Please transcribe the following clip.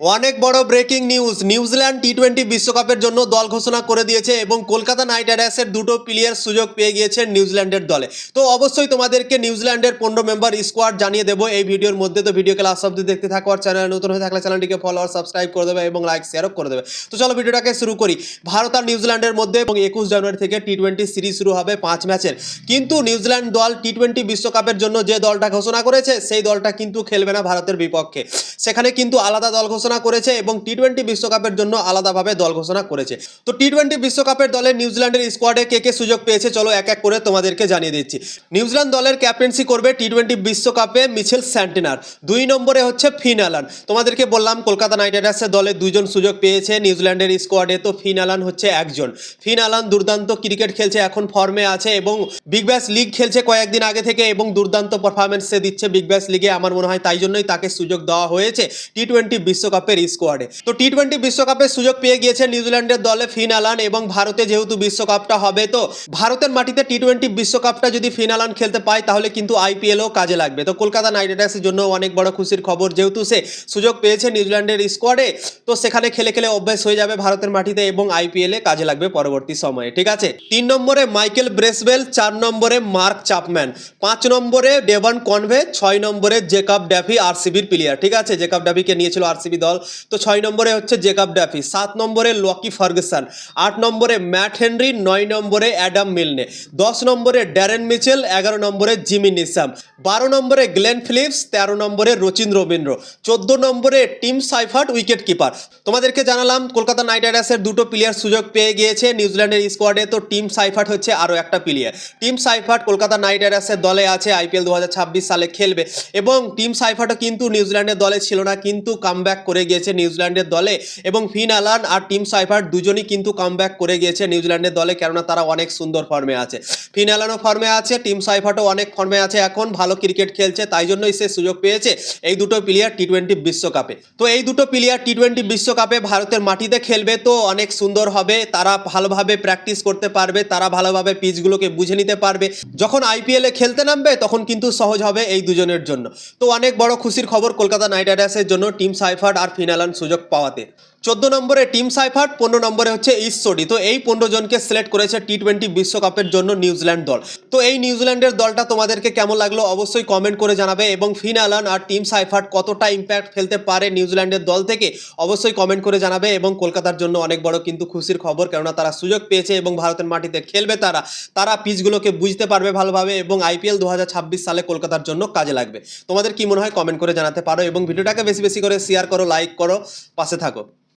অনেক বড় breaking news New Zealand T twenty বিশ্বকাপের জন্য দল ঘোষণা করে দিয়েছে এবং কলকাতা নাইট রাইডার্সের দুটো প্লেয়ার সুযোগ পেয়ে গিয়েছে নিউজিল্যান্ডের দলে। তো অবশ্যই তোমাদেরকে নিউজিল্যান্ডের পনেরো মেম্বার স্কোয়াড জানিয়ে দেবো এই ভিডিওর মধ্যে। তো ভিডিওকে লাস্ট অব্দি দেখতে থাকো আর চ্যানেল নতুন হয়ে থাকলে চ্যানেলটিকে ফলো আর সাবস্ক্রাইব করে দেবে এবং লাইক শেয়ারও করে দেবে। তো চলো ভিডিওটাকে শুরু করি। ভারত আর নিউজিল্যান্ডের মধ্যে এবং একুশ জানুয়ারি থেকে টি টোয়েন্টি সিরিজ শুরু হবে পাঁচ ম্যাচের কিন্তু নিউজিল্যান্ড দল টি টোয়েন্টি বিশ্বকাপের জন্য যে দলটা ঘোষণা করেছে, সেই দলটা কিন্তু খেলবে না ভারতের বিপক্ষে। সেখানে কিন্তু আলাদা দল ঘোষণা করেছে এবং টি টোয়েন্টি বিশ্বকাপের জন্য আলাদাভাবে দল ঘোষণা করেছে। তো টি টোয়েন্টি বিশ্বকাপের দলে নিউজিল্যান্ডের স্কোয়াডে কে কে সুযোগ পেয়েছে, চলো এক এক করে তোমাদেরকে জানিয়ে দিচ্ছি। নিউজিল্যান্ড দলের ক্যাপ্টেন্সি করবে টি টোয়েন্টি বিশ্বকাপে মিচেল স্যান্টিনার দুই নম্বরে হচ্ছে ফিন তোমাদেরকে বললাম, কলকাতা নাইট রাইডার্সের দলে দুইজন সুযোগ পেয়েছে নিউজিল্যান্ডের স্কোয়াডে তো ফিন হচ্ছে একজন। ফিন দুর্দান্ত ক্রিকেট খেলছে, এখন ফর্মে আছে এবং বিগ ব্যাশ লিগ খেলছে কয়েকদিন আগে থেকে এবং দুর্দান্ত পারফরমেন্স সে দিচ্ছে বিগ ব্যাশ লিগে আমার মনে হয় তাই জন্যই তাকে সুযোগ দেওয়া হয়েছে। টি টোয়েন্টি বিশ্বকাপের স্কোয়াডে তো টি টোয়েন্টি বিশ্বকাপের সুযোগ পেয়ে গিয়েছে নিউজিল্যান্ডের দলে ফিন অ্যালান এবং ভারতে যেহেতু বিশ্বকাপটা হবে, তো ভারতের মাটিতে টি টোয়েন্টি বিশ্বকাপটা যদি ফিন অ্যালান খেলতে পায়, তাহলে কিন্তু আইপিএলও কাজে লাগবে। তো কলকাতা নাইট রাইডার্সের জন্য অনেক বড় খুশির খবর, যেহেতু সে সুযোগ পেয়েছে নিউজিল্যান্ডের স্কোয়াডে তো সেখানে খেলে খেলে অভ্যাস হয়ে যাবে ভারতের মাটিতে এবং আইপিএলে কাজে লাগবে পরবর্তী সময়ে, ঠিক আছে? তিন নম্বরে মাইকেল ব্রেসবেল, চার নম্বরে মার্ক চাপম্যান, পাঁচ নম্বরে ডেভান কনভে, ছয় নম্বরে জেকাব ড্যাফি আরসিবির প্লেয়ার ঠিক আছে? জেকাব ড্যাফিকে নিয়েছিল আরসিবি দল। তো ছয় নম্বরে হচ্ছে জেকাব ড্যাফি সাত নম্বরে লকি ফার্গুসন, আট নম্বরে ম্যাট হেনরি, নয় নম্বরে অ্যাডাম মিলনে, দশ নম্বরে ড্যারেন মিচেল, এগারো নম্বরে জিমি নিসাম, বারো নম্বরে গ্লেন ফিলিপস, তেরো নম্বরে রচিন রবীন্দ্র, চোদ্দ নম্বরে টিম সাইফার্ট উইকেট কিপার। তোমাদেরকে জানালাম, কলকাতা নাইট রাইডার্সের দুটো প্লেয়ার সুযোগ পেয়ে গিয়েছে, নিউজিল্যান্ডের স্কোয়াডে তো টিম সাইফার্ট হচ্ছে আরও একটা player. Tim Seifert Kolkata Knight রাইডার্সের দলে আছে, আইপিএল দু হাজার ছাব্বিশ সালে খেলবে, এবং টিম সাইফার্টও কিন্তু নিউজিল্যান্ডের দলে ছিল না, কিন্তু কামব্যাক করে গিয়েছে নিউজিল্যান্ডের দলে এবং ফিন অ্যালান আর টিম সাইফার্ট দুজনই কিন্তু কামব্যাক করে গিয়েছে নিউজিল্যান্ডের দলে কেননা তারা অনেক সুন্দর ফর্মে আছে। ফিন অ্যালানও ফর্মে আছে, টিম সাইফার্টও অনেক ফর্মে আছে এখন, ভালো ক্রিকেট খেলছে, তাই জন্যই সে সুযোগ পেয়েছে এই দুটো প্লেয়ার টি টোয়েন্টি বিশ্বকাপে। তো এই দুটো প্লেয়ার টি টোয়েন্টি বিশ্বকাপে ভারতের মাটিতে খেলবে তো অনেক সুন্দর হবে, তারা ভালোভাবে প্র্যাকটিস করতে পারবে, তারা ভালোভাবে পিচগুলোকে বুঝে নিতে পারবে। যখন আইপিএলে খেলতে নামবে, তখন কিন্তু সহজ হবে এই দুজনের জন্য। তো অনেক বড় খুশির খবর কলকাতা নাইট রাইডার্সের জন্য, টিম সাইফার্ট আর ফিনালান সুযোগ পাওয়াতে। চোদ্দ নম্বরে টিম সাইফার্ট পনেরো নম্বরে হচ্ছে ইসোডি তো এই পনেরো জনকে সিলেক্ট করেছে টি টোয়েন্টি বিশ্বকাপের জন্য নিউজিল্যান্ড দল। তো এই নিউজিল্যান্ডের দলটা তোমাদেরকে কেমন লাগল অবশ্যই কমেন্ট করে জানাবে এবং ফিন অ্যালান আর টিম সাইফার্ট কতটা ইম্প্যাক্ট ফেলতে পারে নিউজিল্যান্ডের দল থেকে অবশ্যই কমেন্ট করে জানাবে এবং কলকাতার জন্য অনেক বড় কিন্তু খুশির খবর, কেননা তারা সুযোগ পেয়েছে এবং ভারতের মাটিতে খেলবে তারা। তারা পিচগুলোকে বুঝতে পারবে ভালোভাবে এবং আইপিএল দু হাজার ছাব্বিশ সালে কলকাতার জন্য কাজে লাগবে। তোমাদের কি মনে হয় কমেন্ট করে জানাতে পারো এবং ভিডিওটাকে বেশি বেশি করে শেয়ার করো লাইক করো, পাশে থাকো।